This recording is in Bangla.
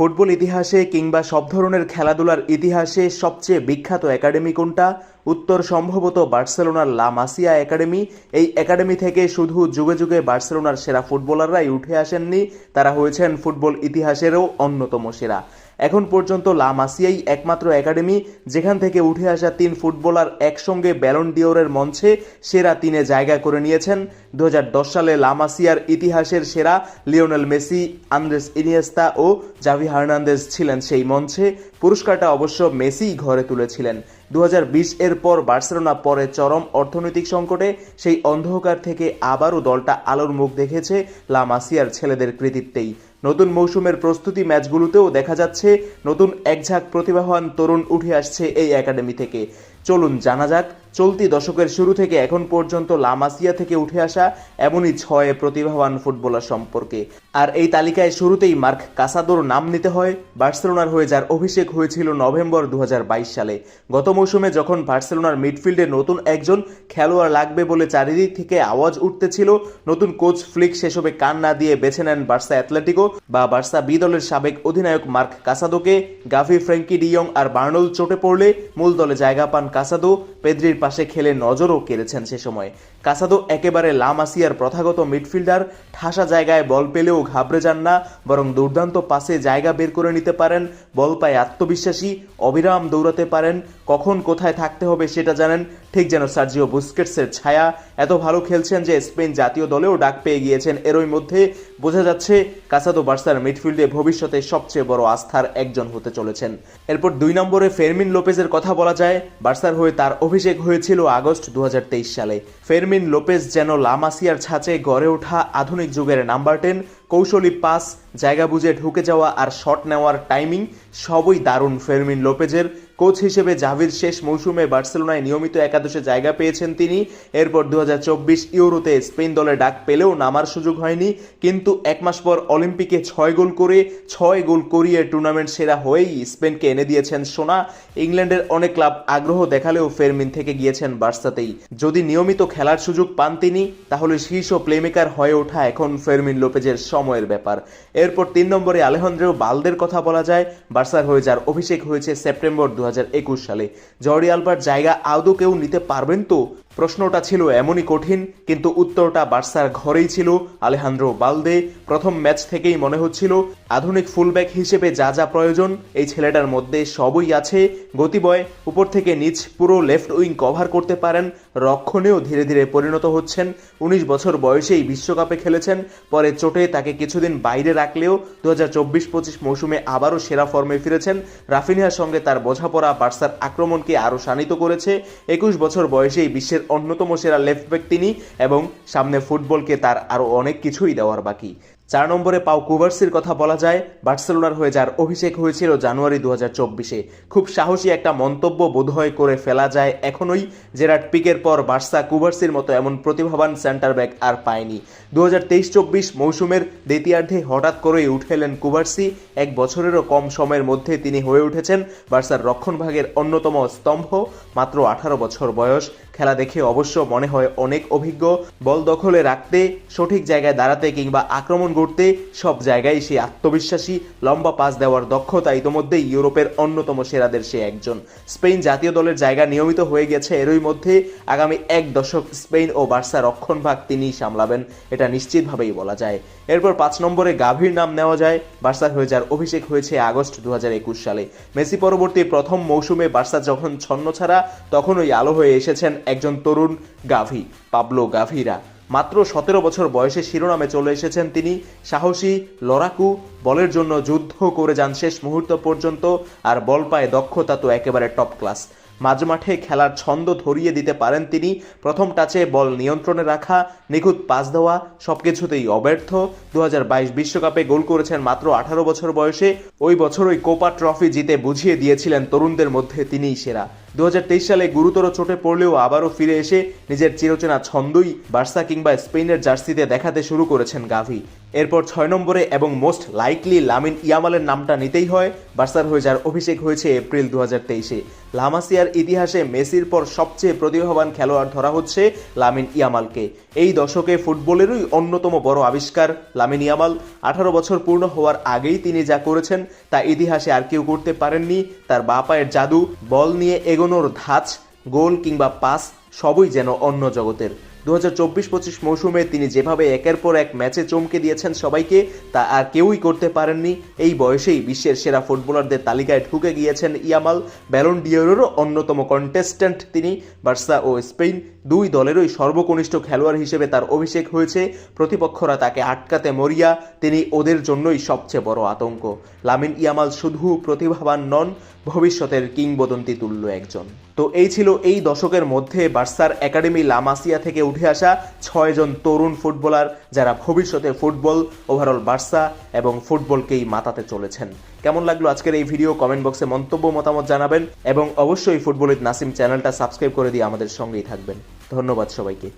ফুটবল ইতিহাসে কিংবা সব ধরনের খেলাধুলার ইতিহাসে সবচেয়ে বিখ্যাত একাডেমি কোনটা? উত্তর সম্ভবত বার্সেলোনার লা মাসিয়া একাডেমি। এই একাডেমি থেকে শুধু যুগে যুগে বার্সেলোনার সেরা ফুটবলাররাই উঠে আসেননি, তারা হয়েছেন ফুটবল ইতিহাসেরও অন্যতম সেরা। এখন পর্যন্ত লা মাসিয়াই একমাত্র একাডেমি, যেখান থেকে উঠে আসা তিন ফুটবলার একসঙ্গে ব্যালন ডিওরের মঞ্চে সেরা তিনে জায়গা করে নিয়েছেন। দু হাজার দশ সালে লা মাসিয়ার ইতিহাসের সেরা লিওনেল মেসি, আন্দ্রেস ইনিয়েস্তা ও জাভি হার্নান্দেজ ছিলেন সেই মঞ্চে। পুরস্কারটা অবশ্য মেসিই ঘরে তুলেছিলেন। দু হাজার বিশ এর পর বার্সেলোনা পরে চরম অর্থনৈতিক সংকটে সেই অন্ধকার থেকে আবারও দলটা আলোর মুখ দেখেছে লা মাসিয়ার ছেলেদের কৃতিত্বেই। নতুন মৌসুমের প্রস্তুতি ম্যাচগুলোতেও দেখা যাচ্ছে নতুন একঝাঁক প্রতিভাবান তরুণ উঠে আসছে এই একাডেমি থেকে। চলুন জানা যাক, চলতি দশকের শুরু থেকে এখন পর্যন্ত লামাসিয়া থেকে উঠে আসা এমনই ছয় প্রতিভাবান ফুটবলার সম্পর্কে। আর এই তালিকায় শুরুতেই মার্ক কাসাদোর নাম নিতে হয়। বার্সেলোনার হয়ে যার অভিষেক হয়েছিল নভেম্বর দু হাজার বাইশ সালে। গত মৌসুমে যখন বার্সেলোনার মিডফিল্ডে নতুন একজন খেলোয়াড় লাগবে বলে চারিদিক থেকে আওয়াজ উঠতেছিল, নতুন কোচ ফ্লিক সেসবে কান না দিয়ে বেছে নেন বার্সা অ্যাথলেটিকো বা বার্সা বি দলের সাবেক অধিনায়ক মার্ক কাসাদোকে। গাফি ফ্র্যাঙ্কি ডিয়ং আর বার্নল চোটে পড়লে মূল দলে জায়গা পান কাসাদো। পেদ্রির পাশে খেলে নজরও কেড়েছেন সে সময় কাসাদো একেবারে লামাসিয়ার প্রথাগত মিডফিল্ডার, ঠাসা জায়গায় বল পেলেও ঘাবড়ে যান না, বরং দুর্দান্ত পাশে জায়গা বের করে নিতে পারেন, বল পায় আত্মবিশ্বাসী, অবিরাম দৌড়াতে পারেন, কখন কোথায় থাকতে হবে সেটা জানেন, ঠিক যেন সার্জিও বুস্কেটসের ছায়া এত ভালো খেলছেন যে স্পেন জাতীয় দলেও ডাক পেয়ে গিয়েছেন। এরই মধ্যে বোঝা যাচ্ছে কাসাদো বার্সার মিডফিল্ডে ভবিষ্যতে সবচেয়ে বড় আস্থার একজন হতে চলেছেন। এরপর দুই নম্বরে ফেরমিন লোপেজের কথা বলা যায়। বার্সার হয়ে তার অভিষেক হয়েছিল আগস্ট দুহাজার তেইশ সালে। ফেরমিন লোপেজ যেন লামাসিয়ার ছাঁচে গড়ে ওঠা আধুনিক যুগের নাম্বার টেন, কৌশলী পাস, জায়গা বুঝে ঢুকে যাওয়া আর শট নেওয়ার টাইমিং, সবই দারুণ ফেরমিন লোপেজের। কোচ হিসেবে জাভির শেষ মৌসুমে বার্সেলোনায় নিয়মিত একাদশে জায়গা পেয়েছেন তিনি। এরপর দু হাজার ইউরোতে স্পেন দলে ডাক পেলেও নামার সুযোগ হয়নি, কিন্তু এক মাস পর অলিম্পিকে ছয় গোল করে, ছয় গোল করিয়ে টুর্নামেন্ট সেরা হয়েই স্পেনকে এনে দিয়েছেন সোনা। ইংল্যান্ডের অনেক ক্লাব আগ্রহ দেখালেও ফেরমিন থেকে গিয়েছেন বার্সাতেই। যদি নিয়মিত খেলার সুযোগ পান তিনি, তাহলে শীর্ষ প্লেমেকার হয়ে ওঠা এখন ফেরমিন লোপেজের সময়ের ব্যাপার। এরপর তিন নম্বরে আলেহন্দ্রেও বালদের কথা বলা যায়। বার্সার হয়ে যার অভিষেক হয়েছে সেপ্টেম্বর দু হাজার একুশ সালে। জর্ডি আলবার্ট জায়গা আদৌ কেউ নিতে পারবেন তো? প্রশ্নটা ছিল এমনই কঠিন, কিন্তু উত্তরটা বার্সার ঘরেই ছিল। আলেহান্দ্রো বালদে প্রথম ম্যাচ থেকেই মনে হচ্ছিল, আধুনিক ফুলব্যাক হিসেবে যা যা প্রয়োজন, এই ছেলেটার মধ্যে সবই আছে। গতিবয় উপর থেকে নিচ পুরো লেফট উইং কভার করতে পারেন রক্ষণেও ধীরে ধীরে পরিণত হচ্ছেন। উনিশ বছর বয়সেই বিশ্বকাপে খেলেছেন। পরে চোটে তাকে কিছুদিন বাইরে রাখলেও দু হাজার চব্বিশ পঁচিশ মৌসুমে আবারও সেরা ফর্মে ফিরেছেন। রাফিনিয়ার সঙ্গে তার বোঝাপড়া বার্সার আক্রমণকে আরও শানিত করেছে। একুশ বছর বয়সেই বিশ্বের অন্যতম সেরা লেফট ব্যাক তিনি এবং সামনে ফুটবলকে তার আরও অনেক কিছুই দেওয়ার বাকি। চার নম্বরে পাও কুভার্সির কথা বলা যায়, বার্সেলোনার হয়ে যার অভিষেক হয়েছিল জানুয়ারি দু চব্বিশে। খুব সাহসী একটা মন্তব্য বোধহয় করে ফেলা যায় এখনই। জেরাট পিকের পর বার্সা কুভার্সির মতো এমন প্রতিভাবান সেন্টার ব্যাক আর পায়নি। দু হাজার তেইশ চব্বিশ মৌসুমের দ্বিতীয়ার্ধে হঠাৎ করেই উঠে এলেন কুভার্সি। এক বছরেরও কম সময়ের মধ্যে তিনি হয়ে উঠেছেন বার্সার রক্ষণভাগের অন্যতম স্তম্ভ, মাত্র আঠারো বছর বয়স। খেলা দেখে অবশ্য মনে হয় অনেক অভিজ্ঞ। বল দখলে রাখতে, সঠিক জায়গায় দাঁড়াতে কিংবা আক্রমণ করতে সব জায়গায় সে আত্মবিশ্বাসী। লম্বা পাস দেওয়ার দক্ষতা ইতোমধ্যেই ইউরোপের অন্যতম সেরাদের সে একজন। স্পেন জাতীয় দলের জায়গা নিয়মিত হয়ে গেছে, এরই মধ্যে আগামী এক দশক স্পেন ও বার্সা রক্ষণভাগ তিনিই সামলাবেন, এটা নিশ্চিতভাবেই বলা যায়। এরপর পাঁচ নম্বরে গাভীর নাম নেওয়া যায়, বার্সার হয়ে যার অভিষেক হয়েছে আগস্ট দু হাজার একুশ সালে। মেসি পরবর্তী প্রথম মৌসুমে বার্সা যখন ছন্ন ছাড়া তখনই আলো হয়ে এসেছেন একজন তরুণ গাভি, পাবলো গাভীরা। মাত্র সতেরো বছর বয়সে শিরোনামে চলে এসেছেন তিনি। সাহসী, লড়াকু, বলের জন্য যুদ্ধ করে যান শেষ মুহূর্ত পর্যন্ত আর বল পায় দক্ষতা তো একেবারে টপ ক্লাস মাঝমাঠে খেলার ছন্দ ধরিয়ে দিতে পারেন তিনি। প্রথম টাচে বল নিয়ন্ত্রণে রাখা, নিখুঁত পাস দেওয়া সব কিছুতেই অব্যর্থ দু বিশ্বকাপে গোল করেছেন মাত্র আঠারো বছর বয়সে। ওই বছর ওই কোপা ট্রফি জিতে বুঝিয়ে দিয়েছিলেন তরুণদের মধ্যে তিনিই সেরা। দু হাজার তেইশ সালে গুরুতর চোটে পড়লেও আবারও ফিরে এসে নিজের চিরচেনা ছন্দই বার্সা কিংবা স্পেনের জার্সিতে দেখাতে শুরু করেছেন গাভি। এরপর ছয় নম্বরে এবং মোস্ট লাইকলি লামিন ইয়ামালের নামটা নিতেই হয়, বার্সার হয়ে যার অভিষেক হয়েছে এপ্রিল দু হাজার তেইশে। লামাসিয়ার ইতিহাসে মেসির পর সবচেয়ে প্রতিভাবান খেলোয়াড় ধরা হচ্ছে লামিন ইয়ামালকে। এই দশকে ফুটবলেরই অন্যতম বড় আবিষ্কার লামিন ইয়ামাল। আঠারো বছর পূর্ণ হওয়ার আগেই তিনি যা করেছেন তা ইতিহাসে আর কেউ করতে পারেননি। তার বা পায়ের জাদু, বল নিয়ে এগোনোর ধাঁচ গোল কিংবা পাস সবই যেন অন্য জগতের। দু হাজার চব্বিশ পঁচিশ মৌসুমে তিনি যেভাবে একের পর এক ম্যাচে চমকে দিয়েছেন সবাইকে, তা আর কেউই করতে পারেননি। এই বয়সেই বিশ্বের সেরা ফুটবলারদের তালিকায় ঢুকে গিয়েছেন ইয়ামাল ব্যালন ডিওরেরও অন্যতম কন্টেস্ট্যান্ট তিনি। বার্সা ও স্পেন দুই দলেরই সর্বকনিষ্ঠ খেলোয়াড় হিসেবে তার অভিষেক হয়েছে। প্রতিপক্ষরা তাকে আটকাতে মরিয়া, তিনি ওদের জন্যই সবচেয়ে বড় আতঙ্ক। লামিন ইয়ামাল শুধু প্রতিভাবান নন, ভবিষ্যতের কিংবদন্তি তুল্য একজন। তো এই ছিল এই দশকের মধ্যে বার্সার একাডেমি লামাসিয়া থেকে উঠে আসা ছয়জন তরুণ ফুটবলার যারা ভবিষ্যতে ফুটবল ওভারঅল বার্সা এবং ফুটবলকেই মাতাতে চলেছেন। কেমন লাগল আজকের এই ভিডিও? কমেন্ট বক্সে মন্তব্য, মতামত জানাবেন এবং অবশ্যই ফুটবলিত নাসিম চ্যানেলটা সাবস্ক্রাইব করে দিয়ে আমাদের সঙ্গেই থাকবেন। ধন্যবাদ সবাইকে।